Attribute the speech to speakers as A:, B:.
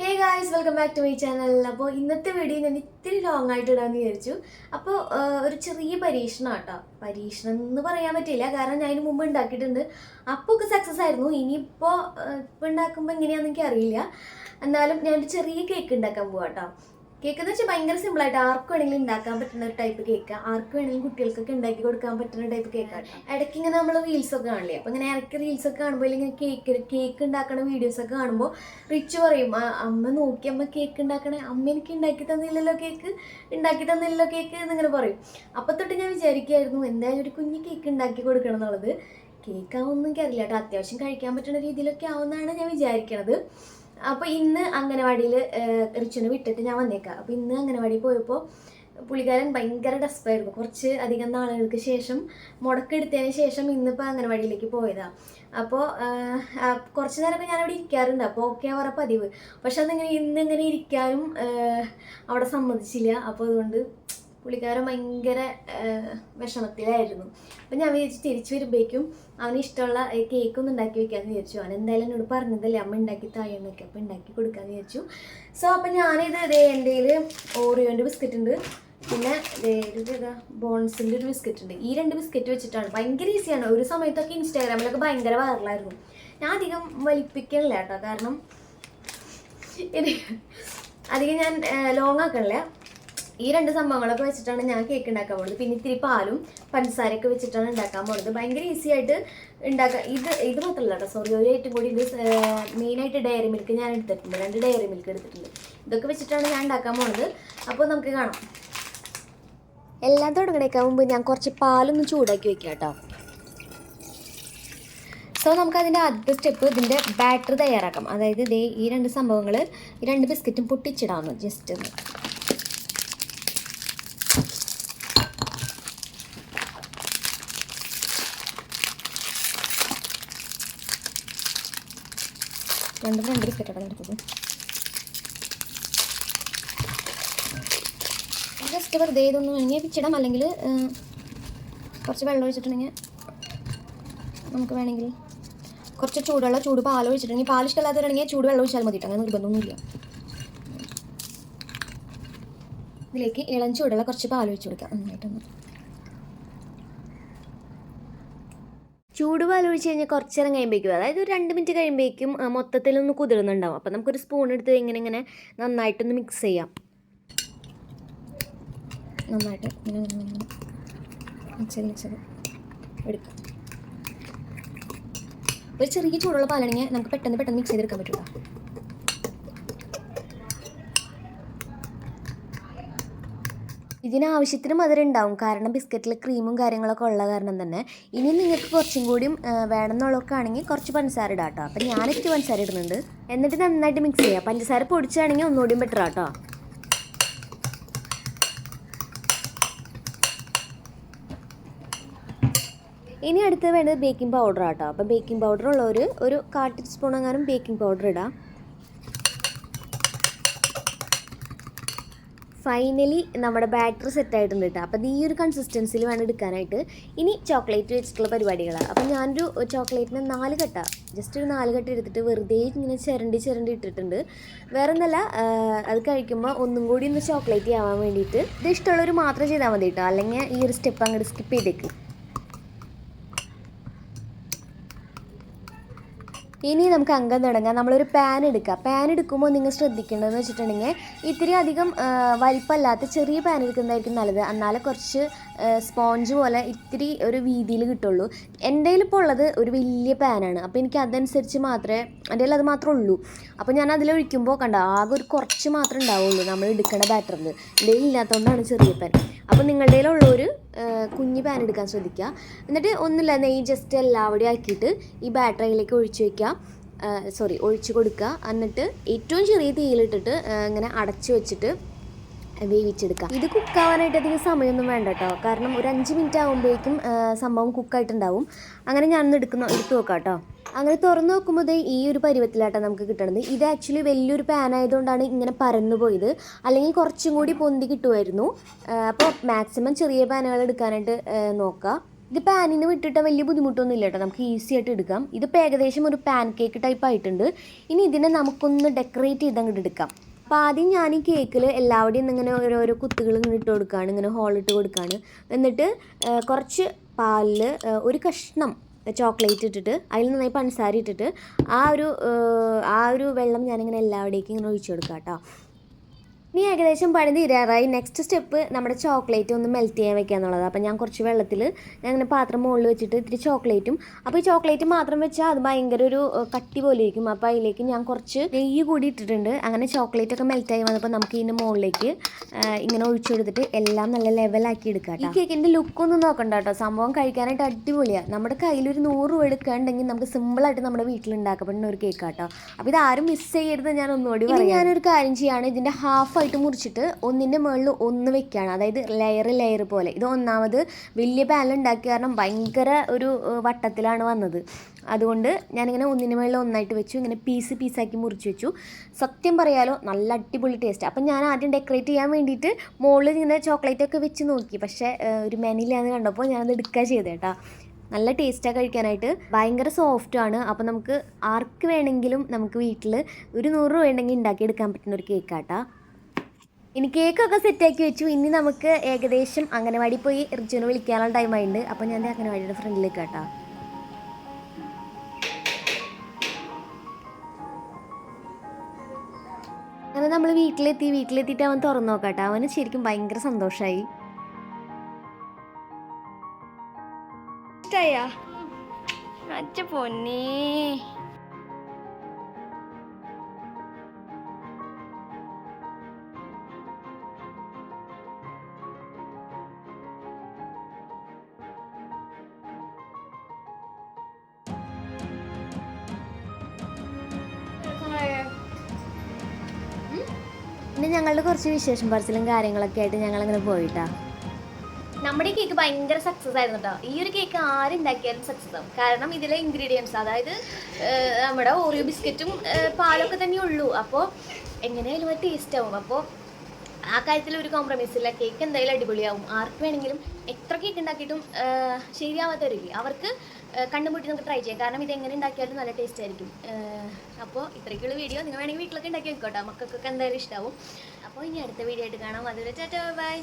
A: Hey guys welcome back to my channel അപ്പോൾ ഇന്നത്തെ video ഞാൻ ഇത്തിരി ലോങ് ആയിട്ട് ഇടാമെന്ന് വിചാരിച്ചു. അപ്പോൾ ഒരു ചെറിയ പരീക്ഷണം കേട്ടോ പരീക്ഷണം എന്ന് പറയാൻ പറ്റില്ല. കാരണം ഞാൻ മുമ്പ് ഉണ്ടാക്കിയിട്ടുണ്ട്. അപ്പോൾ ഒക്കെ സക്സസ് ആയിരുന്നു. ഇനിയിപ്പോൾ ഇപ്പോൾ ഉണ്ടാക്കുമ്പോൾ എങ്ങനെയാണെന്ന് എനിക്ക് അറിയില്ല എന്നാലും ഞാനൊരു ചെറിയ കേക്ക് ഉണ്ടാക്കാൻ പോവാം കേട്ടോ കേക്ക് എന്ന് വെച്ചാൽ ഭയങ്കര സിമ്പിളായിട്ട് ആർക്കും വേണമെങ്കിലും ഉണ്ടാക്കാൻ പറ്റുന്ന ഒരു ടൈപ്പ് കേക്ക് ആർക്കും വേണമെങ്കിലും കുട്ടികൾക്കൊക്കെ ഉണ്ടാക്കി കൊടുക്കാൻ പറ്റുന്ന ടൈപ്പ് കേക്കാണ് ഇടയ്ക്ക് ഇങ്ങനെ നമ്മൾ റീൽസൊക്കെ കാണില്ലേ? അപ്പോൾ ഇങ്ങനെ ഇടയ്ക്ക് റീൽസൊക്കെ കാണുമ്പോൾ ഇങ്ങനെ കേക്ക് കേക്ക് ഉണ്ടാക്കുന്ന വീഡിയോസൊക്കെ കാണുമ്പോൾ റിച്ച് പറയും അമ്മ നോക്കി അമ്മ കേക്ക് ഉണ്ടാക്കണേ അമ്മ എനിക്ക് ഉണ്ടാക്കി തന്നില്ലല്ലോ കേക്ക് ഉണ്ടാക്കി തന്നില്ലല്ലോ കേക്ക് എന്നിങ്ങനെ പറയും. അപ്പൊ തൊട്ട് ഞാൻ വിചാരിക്കുമായിരുന്നു എന്തായാലും ഒരു കുഞ്ഞ് കേക്ക് ഉണ്ടാക്കി കൊടുക്കണം എന്നുള്ളത്. കേക്ക് ആവുമെന്ന് എനിക്കറിയില്ല കേട്ടോ. അത്യാവശ്യം കഴിക്കാൻ പറ്റുന്ന രീതിയിലൊക്കെ ആവുമെന്നാണ് ഞാൻ വിചാരിക്കണത്. അപ്പോൾ ഇന്ന് അംഗനവാടിയിൽ റിച്ചുനെ വിട്ടിട്ട് ഞാൻ വന്നേക്കാം. അപ്പോൾ ഇന്ന് അംഗനവാടി പോയപ്പോൾ പുള്ളിക്കാരൻ ഭയങ്കര ഡെസ്പായിരുന്നു കുറച്ച് അധികം നാളുകൾക്ക് ശേഷം മുടക്കെടുത്തതിന് ശേഷം ഇന്നിപ്പോൾ അംഗനവാടിയിലേക്ക് പോയതാണ് അപ്പോൾ കുറച്ച് നേരമൊക്കെ ഞാൻ അവിടെ ഇരിക്കാറുണ്ട്. അപ്പോൾ ഓക്കെ അവരെ പതിവ്. പക്ഷെ അതിങ്ങനെ ഇന്നിങ്ങനെ ഇരിക്കാനും അവിടെ സമ്മതിച്ചില്ല. അപ്പോൾ അതുകൊണ്ട് പുള്ളിക്കാരൻ ഭയങ്കര വിഷമത്തിലായിരുന്നു. അപ്പം ഞാൻ വിചാരിച്ചു തിരിച്ചു വരുമ്പോഴേക്കും അവന് ഇഷ്ടമുള്ള കേക്ക് ഒന്ന് ഉണ്ടാക്കി വെക്കാമെന്ന് വിചാരിച്ചു. അവൻ എന്തായാലും എന്നോട് പറഞ്ഞതല്ലേ അമ്മ ഉണ്ടാക്കി തായെന്നൊക്കെ അപ്പൊ ഉണ്ടാക്കി കൊടുക്കാമെന്ന് വിചാരിച്ചു. സോ അപ്പം ഞാനിത് ദേ എന്റെ ഓറിയോന്റെ ബിസ്ക്കറ്റ് ഉണ്ട് പിന്നെ ഇത് ഇതാ ബോൺസിന്റെ ഒരു ബിസ്ക്കറ്റ് ഉണ്ട് ഈ രണ്ട് ബിസ്ക്കറ്റ് വെച്ചിട്ടാണ്. ഭയങ്കര ഈസിയാണ്. ഒരു സമയത്തൊക്കെ ഇൻസ്റ്റാഗ്രാമിലൊക്കെ ഭയങ്കര വൈറലായിരുന്നു. ഞാൻ അധികം വലിപ്പിക്കണില്ല കേട്ടോ. കാരണം ഇത് അധികം ഞാൻ ലോങ് ആക്കണില്ല. ഈ രണ്ട് സംഭവങ്ങളൊക്കെ വെച്ചിട്ടാണ് ഞാൻ കേക്ക് ഉണ്ടാക്കാൻ പോകുന്നത് പിന്നെ ഇത്തിരി പാലും പഞ്ചസാരയൊക്കെ വെച്ചിട്ടാണ് ഉണ്ടാക്കാൻ പോകുന്നത് ഭയങ്കര ഈസി ആയിട്ട് ഉണ്ടാക്കാൻ ഇത് ഇത് മാത്രമല്ല കേട്ടോ സോറി ഒരു ഐറ്റം കൂടി ഇത് മെയിനായിട്ട് ഡയറി മിൽക്ക് ഞാൻ എടുത്തിട്ടുണ്ട്. രണ്ട് ഡയറി മിൽക്ക് എടുത്തിട്ടുണ്ട്. ഇതൊക്കെ വെച്ചിട്ടാണ് ഞാൻ ഉണ്ടാക്കാൻ പോകുന്നത് അപ്പോൾ നമുക്ക് കാണാം. എല്ലാം തുടങ്ങണേക്കാൻ മുമ്പ് ഞാൻ കുറച്ച് പാലൊന്ന് ചൂടാക്കി വെക്കാം കേട്ടോ. സോ നമുക്ക് അതിന്റെ അടുത്ത സ്റ്റെപ്പ് ഇതിന്റെ ബാറ്റർ തയ്യാറാക്കാം. അതായത് ഇതേ ഈ രണ്ട് സംഭവങ്ങൾ ഈ രണ്ട് ബിസ്ക്കറ്റും പൊട്ടിച്ചിടാമെന്ന് ജസ്റ്റ് ഒന്ന്. രണ്ടും രണ്ട് ബിസ്ക്കറ്റാണ് എടുത്തത് ജസ്റ്റ് വെറുതെ ഇതൊന്നും വേണമെങ്കിൽ പിച്ചിടാം അല്ലെങ്കിൽ കുറച്ച് വെള്ളം ഒഴിച്ചിട്ടുണ്ടെങ്കിൽ നമുക്ക് വേണമെങ്കിൽ കുറച്ച് ചൂടുള്ള ചൂട് പാൽ ഒഴിച്ചിട്ടുണ്ടെങ്കിൽ പാൽ ഇഷ്ടമില്ലാത്തവരാണെങ്കിൽ ചൂട് വെള്ളം ഒഴിച്ചാൽ മതി അങ്ങനെ നിർബന്ധമൊന്നുമില്ല. ഇതിലേക്ക് ഇളം ചൂടുള്ള കുറച്ച് പാൽ ഒഴിച്ച് കൊടുക്കാം. നന്നായിട്ടൊന്ന് ചൂടുപാൽ ഒഴിച്ച് കഴിഞ്ഞാൽ കുറച്ച് നേരം കഴിയുമ്പോഴേക്കും അതായത് ഒരു രണ്ട് മിനിറ്റ് കഴിയുമ്പോഴേക്കും മൊത്തത്തിലൊന്ന് കുതിരുന്നുണ്ടാവും അപ്പോൾ നമുക്കൊരു സ്പൂൺ എടുത്ത് ഇങ്ങനെ ഇങ്ങനെ നന്നായിട്ടൊന്ന് മിക്സ് ചെയ്യാം. നന്നായിട്ട് മിക്സ് ഒരു ചെറിയ ചൂടുള്ള പാലാണെങ്കിൽ നമുക്ക് പെട്ടെന്ന് പെട്ടെന്ന് മിക്സ് ചെയ്തെടുക്കാൻ പറ്റില്ല ഇതിന് ആവശ്യത്തിന് മധുരം ഉണ്ടാവും കാരണം ബിസ്ക്കറ്റിൽ ക്രീമും കാര്യങ്ങളൊക്കെ ഉള്ള കാരണം തന്നെ. ഇനി നിങ്ങൾക്ക് കുറച്ചും കൂടിയും വേണമെന്നുള്ളവർക്കാണെങ്കിൽ കുറച്ച് പഞ്ചസാര ഇടാം കേട്ടോ അപ്പം ഞാനിട്ട് പഞ്ചസാര ഇടുന്നുണ്ട്. എന്നിട്ട് നന്നായിട്ട് മിക്സ് ചെയ്യാം. പഞ്ചസാര പൊടിച്ചാണെങ്കിൽ ഒന്നുകൂടിയും ബെറ്റർ കേട്ടോ ഇനി അടുത്ത് വേണ്ടത് ബേക്കിംഗ് പൗഡർ ആട്ടോ. അപ്പം ബേക്കിംഗ് പൗഡർ ഉള്ളവർ ഒരു കാൽ സ്പൂൺ എങ്ങാനും ബേക്കിംഗ് പൗഡർ ഇടാം. ഫൈനലി നമ്മുടെ ബാറ്ററി സെറ്റ് ആയിട്ടുണ്ട് കേട്ടോ അപ്പം ഈ ഒരു കൺസിസ്റ്റൻസിയിൽ വേണം എടുക്കാനായിട്ട്. ഇനി ചോക്ലേറ്റ് വെച്ചിട്ടുള്ള പരിപാടികളാണ് അപ്പം ഞാനൊരു ചോക്ലേറ്റിന് നാല് കട്ട. ജസ്റ്റ് ഒരു നാല് കട്ട എടുത്തിട്ട് വെറുതെ ഇങ്ങനെ ചിരണ്ടി ചിരണ്ടി ഇട്ടിട്ടുണ്ട്. വേറെ ഒന്നല്ല അത് കഴിക്കുമ്പോൾ ഒന്നും കൂടി ഒന്ന് ചോക്ലേറ്റ് ആവാൻ വേണ്ടിയിട്ട് ഇത് ഇഷ്ടമുള്ളവർ മാത്രം ചെയ്താൽ മതി കേട്ടോ അല്ലെങ്കിൽ ഈ ഒരു സ്റ്റെപ്പ് അങ്ങോട്ട് സ്കിപ്പ് ചെയ്തേക്കും. ഇനി നമുക്ക് അംഗം തുടങ്ങാം. നമ്മളൊരു പാൻ എടുക്കുക പാൻ എടുക്കുമ്പോൾ നിങ്ങൾ ശ്രദ്ധിക്കേണ്ടതെന്ന് വെച്ചിട്ടുണ്ടെങ്കിൽ ഇത്തിരി അധികം വലിപ്പമല്ലാത്ത ചെറിയ പാൻ എടുക്കുന്നതായിരിക്കും നല്ലത്. എന്നാലേ കുറച്ച് സ്പോഞ്ച് പോലെ ഇത്തിരി ഒരു വീതിയിൽ കിട്ടുള്ളൂ. എന്റെ ഇപ്പോൾ ഉള്ളത് ഒരു വലിയ പാനാണ് അപ്പോൾ എനിക്ക് അതനുസരിച്ച് മാത്രമേ എന്റെ കയ്യിൽ അത് മാത്രമേ ഉള്ളൂ. അപ്പോൾ ഞാൻ അതിൽ ഒഴിക്കുമ്പോൾ കണ്ട ആകെ ഒരു കുറച്ച് മാത്രമേ ഉണ്ടാവുള്ളൂ നമ്മൾ എടുക്കേണ്ട ബാറ്ററിൽ എന്റെ ഇല്ലാത്തതുകൊണ്ടാണ് ചെറിയ പാൻ അപ്പോൾ നിങ്ങളുടെ കയ്യിലുള്ളൊരു കുഞ്ഞ് പാൻ എടുക്കാൻ ശ്രദ്ധിക്കുക. എന്നിട്ട് ഒന്നുമില്ല നെയ്യ് ജസ്റ്റ് എല്ലാവിടെയും ആക്കിയിട്ട് ഈ ബാറ്ററിയിലേക്ക് ഒഴിച്ചു വയ്ക്കുക സോറി ഒഴിച്ചു കൊടുക്കുക. എന്നിട്ട് ഏറ്റവും ചെറിയ തീയിലിട്ടിട്ട് ഇങ്ങനെ അടച്ചു വെച്ചിട്ട് വേവിച്ചെടുക്കുക ഇത് കുക്കാവാനായിട്ട് അധികം സമയമൊന്നും വേണ്ട കേട്ടോ കാരണം ഒരു അഞ്ച് മിനിറ്റ് ആകുമ്പോഴേക്കും സംഭവം കുക്കായിട്ടുണ്ടാവും അങ്ങനെ ഞാനൊന്ന് എടുക്കുന്ന എടുത്ത് നോക്കാം കേട്ടോ അങ്ങനെ തുറന്നു നോക്കുമ്പോൾ ഈ ഒരു പരുവത്തിലാട്ടോ നമുക്ക് കിട്ടണത്. ഇത് ആക്ച്വലി വലിയൊരു പാൻ ആയതുകൊണ്ടാണ് ഇങ്ങനെ പരന്നു പോയത്. അല്ലെങ്കിൽ കുറച്ചും കൂടി പൊന്തി കിട്ടുമായിരുന്നു. അപ്പോൾ മാക്സിമം ചെറിയ പാനുകൾ എടുക്കാനായിട്ട് നോക്കുക ഇത് പാനിന് വിട്ടിട്ട് വലിയ ബുദ്ധിമുട്ടൊന്നും ഇല്ല കേട്ടോ. നമുക്ക് ഈസി ആയിട്ട് എടുക്കാം. ഇതിപ്പോൾ ഏകദേശം ഒരു പാൻ കേക്ക് ടൈപ്പ് ആയിട്ടുണ്ട്. ഇനി ഇതിനെ നമുക്കൊന്ന് ഡെക്കറേറ്റ് ചെയ്ത് അങ്ങോട്ട് എടുക്കാം. അപ്പോൾ ആദ്യം ഞാൻ ഈ കേക്കിൽ എല്ലാവരുടെയും ഇങ്ങനെ ഓരോരോ കുത്തുകൾ ഇങ്ങനെ ഇട്ട് കൊടുക്കുകയാണ് ഇങ്ങനെ ഹോളിട്ട് കൊടുക്കുകയാണ് എന്നിട്ട് കുറച്ച് പാലിൽ ഒരു കഷ്ണം ചോക്ലേറ്റ് ഇട്ടിട്ട് അതിൽ നന്നായി പഞ്ചസാര ഇട്ടിട്ട് ആ ഒരു ആ, ആ ഒരു വെള്ളം ഞാനിങ്ങനെ എല്ലാവിടേക്കും ഇങ്ങനെ ഒഴിച്ചു കൊടുക്കാം കേട്ടോ ഇനി ഏകദേശം പണി തീരാറായി നെക്സ്റ്റ് സ്റ്റെപ്പ് നമ്മുടെ ചോക്ലേറ്റ് ഒന്ന് മെൽറ്റ് ചെയ്യാൻ വെക്കുക എന്നുള്ളത്. അപ്പോൾ ഞാൻ കുറച്ച് വെള്ളത്തിൽ ഞാൻ ഇങ്ങനെ പാത്രം മുകളിൽ വെച്ചിട്ട് ഇത്തിരി ചോക്ലേറ്റും അപ്പോൾ ഈ ചോക്ലേറ്റ് മാത്രം വെച്ചാൽ അത് ഭയങ്കര ഒരു കട്ടി പോലെ ഇരിക്കും. അപ്പോൾ അതിലേക്ക് ഞാൻ കുറച്ച് നെയ്യ് കൂടി ഇട്ടിട്ടുണ്ട്. അങ്ങനെ ചോക്ലേറ്റ് ഒക്കെ മെൽറ്റായി വന്നപ്പോൾ നമുക്ക് ഇതിന്റെ മുകളിലേക്ക് ഇങ്ങനെ ഒഴിച്ചു കൊടുത്തിട്ട് എല്ലാം നല്ല ലെവലാക്കി എടുക്കാം ഈ കേക്കിന്റെ ലുക്കൊന്നും നോക്കണ്ട കേട്ടോ. സംഭവം കഴിക്കാനായിട്ട് അടിപൊളിയാണ് നമ്മുടെ കയ്യിലൊരു നൂറ് രൂപ എടുക്കാണ്ടെങ്കിൽ നമുക്ക് സിമ്പിളായിട്ട് നമ്മുടെ വീട്ടിൽ ഉണ്ടാക്കപ്പെടുന്ന ഒരു കേക്കാട്ടോ അപ്പോൾ ഇത് ആരും മിസ് ചെയ്യരുത്. ഞാൻ ഒന്നുകൂടി പറയാം. ഞാനൊരു കാര്യം ചെയ്യാണ്. ഇതിന്റെ ഹാഫായിട്ട് മുറിച്ചിട്ട് ഒന്നിന്റെ മുകളിൽ ഒന്ന് വെക്കുകയാണ് അതായത് ലെയർ ലെയർ പോലെ. ഇത് ഒന്നാമത് വലിയ പാനൽ ഉണ്ടാക്കിയ കാരണം ഭയങ്കര ഒരു വട്ടത്തിലാണ് വന്നത്. അതുകൊണ്ട് ഞാനിങ്ങനെ ഒന്നിന് മുകളിൽ ഒന്നായിട്ട് വെച്ചു. ഇങ്ങനെ പീസ് പീസാക്കി മുറിച്ച് വെച്ചു. സത്യം പറയാലോ നല്ല അടിപൊളി ടേസ്റ്റ് അപ്പം ഞാൻ ആദ്യം ഡെക്കറേറ്റ് ചെയ്യാൻ വേണ്ടിയിട്ട് മുകളിൽ ഇങ്ങനെ ചോക്ലേറ്റ് ഒക്കെ വെച്ച് നോക്കി. പക്ഷേ ഒരു മെനിലാന്ന് കണ്ടപ്പോൾ ഞാനത് എടുക്കുക ചെയ്തേട്ടാ നല്ല ടേസ്റ്റാണ് കഴിക്കാനായിട്ട്. ഭയങ്കര സോഫ്റ്റാണ് അപ്പോൾ നമുക്ക് ആർക്ക് വേണമെങ്കിലും നമുക്ക് വീട്ടിൽ ഒരു നൂറ് രൂപ ഉണ്ടെങ്കിൽ ഉണ്ടാക്കിയെടുക്കാൻ പറ്റുന്ന ഒരു കേക്കാട്ടാ ഇനി കേക്കൊക്കെ സെറ്റാക്കി വെച്ചു. ഇനി നമുക്ക് ഏകദേശം അംഗനവാടി പോയി റിച്ചുവിനെ വിളിക്കാനുള്ള ടൈമായിട്ടുണ്ട് അപ്പോൾ ഞാൻ അംഗനവാടിയുടെ ഫ്രണ്ടിലേക്ക് കേട്ടോ. അങ്ങനെ നമ്മൾ വീട്ടിലെത്തി. വീട്ടിലെത്തിയിട്ട് അവൻ തുറന്നു നോക്കാട്ടോ. അവന് ശരിക്കും ഭയങ്കര സന്തോഷമായി
B: ഇഷ്ടായ? പൊന്നേ.
A: പിന്നെ ഞങ്ങളുടെ കുറച്ച് വിശേഷം പറച്ചിലും കാര്യങ്ങളൊക്കെ ആയിട്ട് ഞങ്ങൾ ഞങ്ങളിങ്ങനെ പോയിട്ടാ. നമ്മുടെ കേക്ക് ഭയങ്കര സക്സസ് ആയിരുന്നു കേട്ടോ ഈ ഒരു കേക്ക് ആരുണ്ടാക്കിയാലും സക്സസ് ആവും. കാരണം ഇതിലെ ഇൻഗ്രീഡിയൻസ് അതായത് നമ്മുടെ ഓറിയോ ബിസ്ക്കറ്റും പാലൊക്കെ തന്നെ ഉള്ളൂ. അപ്പോൾ എങ്ങനെയായാലും ടേസ്റ്റ് ആവും. അപ്പോൾ ആ കാര്യത്തിൽ ഒരു കോംപ്രമൈസ് ഇല്ല. കേക്ക് എന്തായാലും അടിപൊളിയാവും. ആർക്ക് വേണമെങ്കിലും എത്ര കേക്ക് ഉണ്ടാക്കിയിട്ടും ശരിയാവാത്തവരില്ലേ? അവർക്ക് കണ്ടുമുട്ടി നമുക്ക് ട്രൈ ചെയ്യാം. കാരണം ഇത് എങ്ങനെ ഉണ്ടാക്കിയാലും നല്ല ടേസ്റ്റ് ആയിരിക്കും. അപ്പോൾ ഇത്രയ്ക്കുള്ള വീഡിയോ നിങ്ങൾ വേണമെങ്കിൽ വീട്ടിലൊക്കെ ഉണ്ടാക്കി വെക്കോട്ടോ മക്കൾക്കൊക്കെ എന്തായാലും ഇഷ്ടമാവും അപ്പോൾ ഇനി അടുത്ത വീഡിയോ ആയിട്ട് കാണാം. അതുവരെ ടാറ്റാ ബൈ.